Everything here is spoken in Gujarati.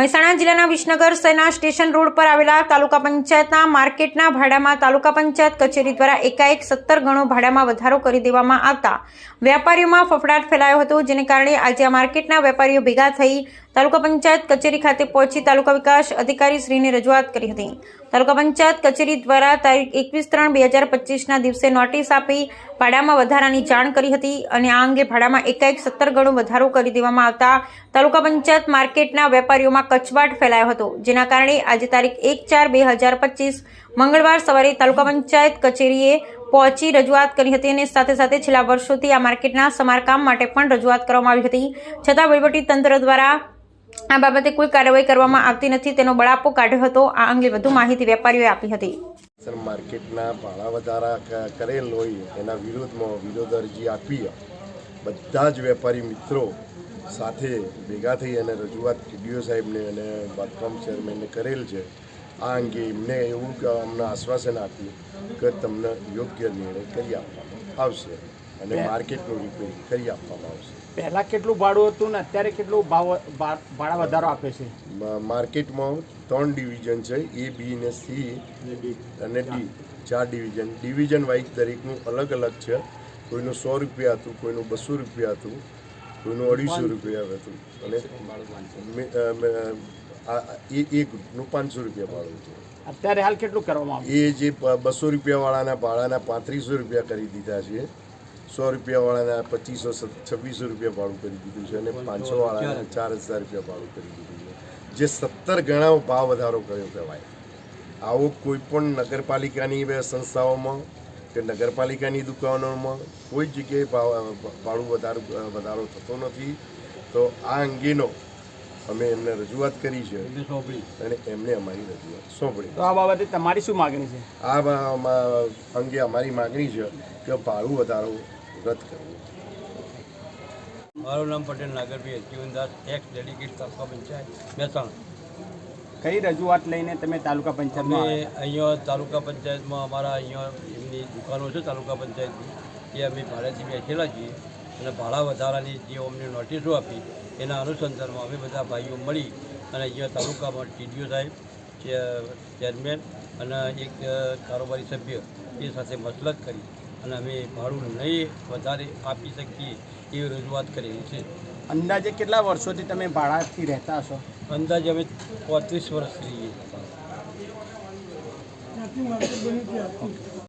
મહેસાણા જિલ્લાના વિસનગર સેના સ્ટેશન રોડ પર આવેલા તાલુકા પંચાયતના માર્કેટના ભાડામાં તાલુકા પંચાયત કચેરી દ્વારા એકાએક સત્તર ગણો ભાડામાં વધારો કરી દેવામાં આવતા. વેપારીઓમાં ફફડાટ ફેલાયો હતો, જેને કારણે આજે આ માર્કેટના વેપારીઓ ભેગા થઈ તાલુકા પંચાયત કચેરી ખાતે પહોંચી તાલુકા વિકાસ અધિકારી શ્રીને રજૂઆત કરી હતી. તાલુકા પંચાયત કચેરી દ્વારા તારીખ એકવીસ ત્રણ બે હજાર પચીસના દિવસે નોટિસ આપી ભાડામાં વધારાની જાણ કરી હતી અને આ અંગે ભાડામાં એકાએક સત્તર ગણો વધારો કરી દેવામાં આવતા તાલુકા પંચાયત માર્કેટના વેપારીઓમાં કચવાટ ફેલાયો હતો. જેના કારણે આજે તારીખ એક ચાર બે હજાર પચીસ મંગળવાર સવારે તાલુકા પંચાયત કચેરીએ પહોંચી રજૂઆત કરી હતી અને સાથે સાથે છેલ્લા વર્ષોથી આ માર્કેટના સમારકામ માટે પણ રજૂઆત કરવામાં આવી હતી. છતાં તંત્ર દ્વારા આ બાબતે કોઈ કાર્યવાહી કરવામાં આવતી નથી, તેનો બળાપો કાઢ્યો હતો. આ અંગે વધુ માહિતી વેપારીઓએ આપી હતી. માર્કેટના ભાડા વધારા કરેલ હોય, એના વિરોધમાં વિરોધ અરજી આપી. બધા જ વેપારી મિત્રો સાથે ભેગા થઈ અને રજૂઆત ટીડીઓ સાહેબને અને બાંધકામ ચેરમેનને કરેલ છે. આ અંગે એમને એવું અમને આશ્વાસન આપ્યું કે તમને યોગ્ય નિર્ણય કરી આપવામાં આવશે અને માર્કેટનું રિપેરિંગ કરી આપવામાં આવશે. પહેલાં કેટલું ભાડું હતું ને અત્યારે કેટલું ભાવ ભાડા વધારો આપે છે? માર્કેટમાં ત્રણ ડિવિઝન છે એ બી ને સી અને ડી. ચાર ડિવિઝન. ડિવિઝન વાઇઝ દરેકનું અલગ અલગ છે. કોઈનું સો રૂપિયા હતું કોઈનું બસો રૂપિયા હતું કોઈનું અઢીસો રૂપિયા હતું. અને એ એ ગ્રુપનું પાંચસો રૂપિયા ભાડું છે અત્યારે હાલ કેટલું કરવામાં આવે એ જે બસો રૂપિયાવાળાના ભાડાના પાંત્રીસો રૂપિયા કરી દીધા છે. સો રૂપિયાવાળાના પચીસો છવ્વીસો રૂપિયા ભાડું કરી દીધું છે અને પાંચસો વાળાના ચાર હજાર રૂપિયા ભાડું કરી દીધું છે. જે સત્તર ગણા ભાવ વધારો કર્યો કહેવાય. આવો કોઈ પણ નગરપાલિકાની સંસ્થાઓમાં કે નગરપાલિકાની દુકાનોમાં કોઈ જગ્યાએ ભાવ ભાડું વધારો વધારો થતો નથી. તો આ અંગેનો અમે એમને રજૂઆત કરી છે અને એમને અમારી રજૂઆત સોંપડી. તો આ બાબતે તમારી શું માગણી છે? આ અંગે અમારી માગણી છે કે ભાડું વધારો રદ કરવું. મારું નામ પટેલ નાગરભાઈ જીવનદાસ એક્સ ડેડિકેટ તાલુકા પંચાયત મહેસાણા. કઈ રજૂઆત લઈને તમે તાલુકા પંચાયત પંચાયતમાં અહીંયા તાલુકા પંચાયતમાં અમારા અહીંયા એમની દુકાનો છે તાલુકા પંચાયતની એ અમે ભાડેથી બેઠેલા છીએ. અને ભાડા વધારાની જે અમને નોટિસો આપી એના અનુસંધાનમાં અમે બધા ભાઈઓ મળી અને અહીંયા તાલુકામાં ટીડીઓ સાહેબ ચેરમેન અને એક કારોબારી સભ્ય એ સાથે મસલત કરી અને અમે ભાડું નહીં વધારે આપી શકીએ એવી રજૂઆત કરેલી છે. અંદાજે કેટલા વર્ષોથી તમે ભાડાથી રહેતા હશો? અંદાજે અમે પોત્રીસ વર્ષ રહીએ.